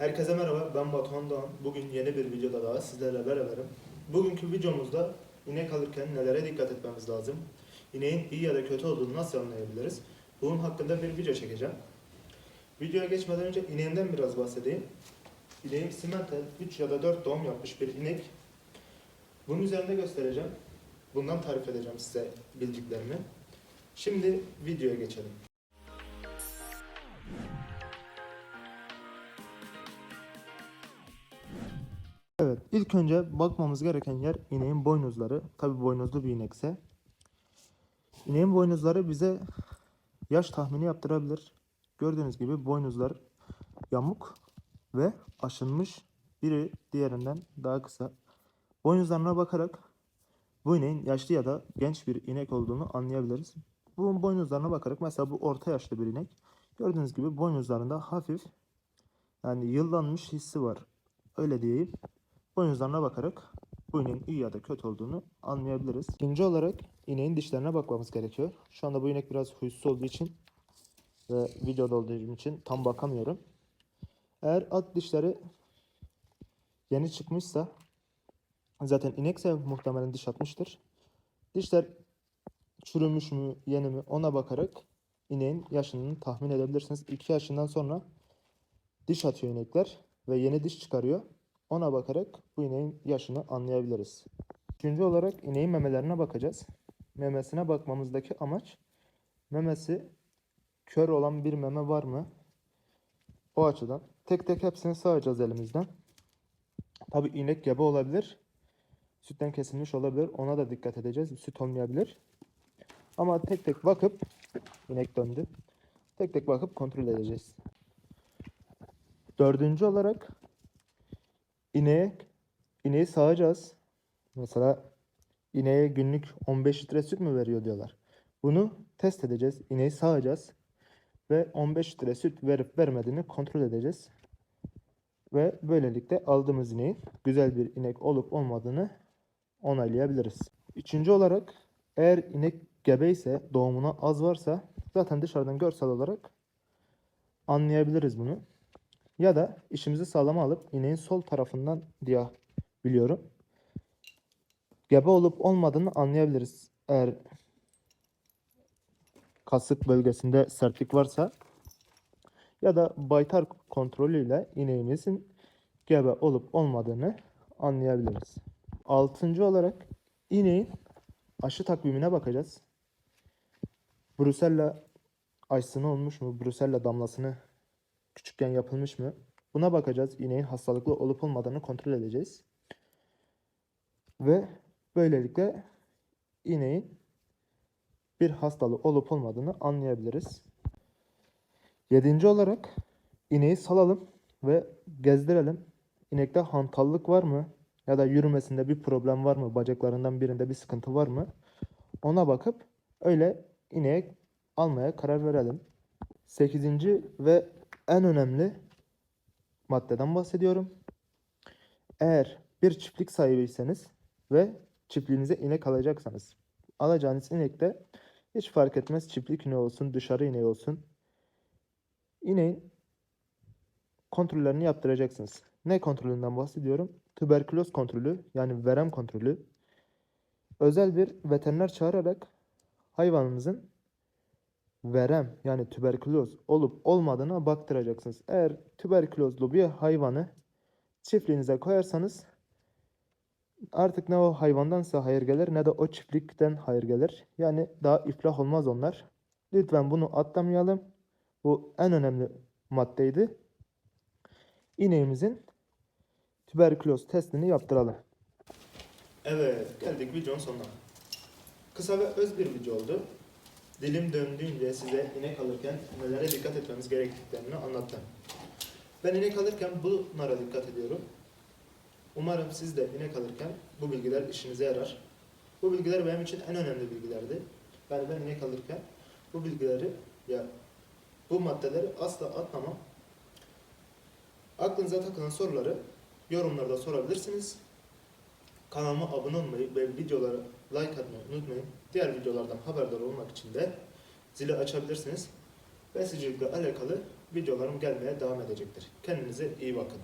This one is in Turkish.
Herkese merhaba, ben Batuhan Doğan. Bugün yeni bir videoda daha sizlerle beraberim. Bugünkü videomuzda inek alırken nelere dikkat etmemiz lazım? İneğin iyi ya da kötü olduğunu nasıl anlayabiliriz? Bunun hakkında bir video çekeceğim. Videoya geçmeden önce ineğimden biraz bahsedeyim. İneğim simental 3 ya da 4 doğum yapmış bir inek. Bunun üzerinde göstereceğim. Bundan tarif edeceğim size bildiklerimi. Şimdi videoya geçelim. Evet, ilk önce bakmamız gereken yer ineğin boynuzları. Tabi boynuzlu bir inekse. İneğin boynuzları bize yaş tahmini yaptırabilir. Gördüğünüz gibi boynuzlar yamuk ve aşınmış. Biri diğerinden daha kısa. Boynuzlarına bakarak bu ineğin yaşlı ya da genç bir inek olduğunu anlayabiliriz. Bu boynuzlarına bakarak mesela bu orta yaşlı bir inek. Gördüğünüz gibi boynuzlarında hafif yani yıllanmış hissi var. Öyle diyeyim boynuzlarına bakarak bu ineğin iyi ya da kötü olduğunu anlayabiliriz. İkinci olarak ineğin dişlerine bakmamız gerekiyor. Şu anda bu inek biraz huysuz olduğu için ve videoda olduğu için tam bakamıyorum. Eğer at dişleri yeni çıkmışsa zaten inekse muhtemelen diş atmıştır. Dişler çürümüş mü yeni mi ona bakarak ineğin yaşını tahmin edebilirsiniz. 2 yaşından sonra diş atıyor inekler ve yeni diş çıkarıyor. Ona bakarak bu ineğin yaşını anlayabiliriz. Üçüncü olarak ineğin memelerine bakacağız. Memesine bakmamızdaki amaç memesi kör olan bir meme var mı? O açıdan tek tek hepsini sağacağız elimizden. Tabi inek gebe olabilir. Sütten kesilmiş olabilir. Ona da dikkat edeceğiz. Süt olmayabilir. Ama tek tek bakıp inek döndü. Tek tek bakıp kontrol edeceğiz. Dördüncü olarak İneğe, ineği sağacağız. Mesela ineğe günlük 15 litre süt mü veriyor diyorlar. Bunu test edeceğiz. İneği sağacağız. Ve 15 litre süt verip vermediğini kontrol edeceğiz. Ve böylelikle aldığımız ineğin güzel bir inek olup olmadığını onaylayabiliriz. Üçüncü olarak eğer inek gebe ise doğumuna az varsa zaten dışarıdan görsel olarak anlayabiliriz bunu. Ya da işimizi sağlama alıp ineğin sol tarafından diye biliyorum. Gebe olup olmadığını anlayabiliriz. Eğer kasık bölgesinde sertlik varsa ya da baytar kontrolüyle ineğimizin gebe olup olmadığını anlayabiliriz. Altıncı olarak ineğin aşı takvimine bakacağız. Brusella aşısını olmuş mu? Brusella damlasını küçükken yapılmış mı? Buna bakacağız. İneğin hastalıklı olup olmadığını kontrol edeceğiz. Ve böylelikle ineğin bir hastalığı olup olmadığını anlayabiliriz. Yedinci olarak ineği salalım ve gezdirelim. İnekte hantallık var mı? Ya da yürümesinde bir problem var mı? Bacaklarından birinde bir sıkıntı var mı? Ona bakıp öyle ineği almaya karar verelim. Sekizinci ve en önemli maddeden bahsediyorum. Eğer bir çiftlik sahibiyseniz ve çiftliğinize inek alacaksanız alacağınız inek de hiç fark etmez çiftlik ineği olsun dışarı ineği olsun ineğin kontrollerini yaptıracaksınız. Ne kontrolünden bahsediyorum? Tüberküloz kontrolü yani verem kontrolü. Özel bir veteriner çağırarak hayvanınızın verem yani tüberküloz olup olmadığına baktıracaksınız. Eğer tüberkülozlu bir hayvanı çiftliğinize koyarsanız artık ne o hayvandansa hayır gelir ne de o çiftlikten hayır gelir. Yani daha iflah olmaz onlar. Lütfen bunu atlamayalım. Bu en önemli maddeydi. İneğimizin tüberküloz testini yaptıralım. Evet, geldik videonun sonuna. Kısa ve öz bir video oldu dilim döndüğünce size inek alırken nelere dikkat etmemiz gerektiklerini anlattım. Ben inek alırken bunlara dikkat ediyorum. Umarım siz de inek alırken bu bilgiler işinize yarar. Bu bilgiler benim için en önemli bilgilerdi. Yani ben inek alırken bu bilgileri ya bu maddeleri asla atlamam. Aklınıza takılan soruları yorumlarda sorabilirsiniz. Kanalıma abone olmayı ve videoları like atmayı unutmayın. Diğer videolardan haberdar olmak için de zili açabilirsiniz. Besicilikle alakalı videolarım gelmeye devam edecektir. Kendinize iyi bakın.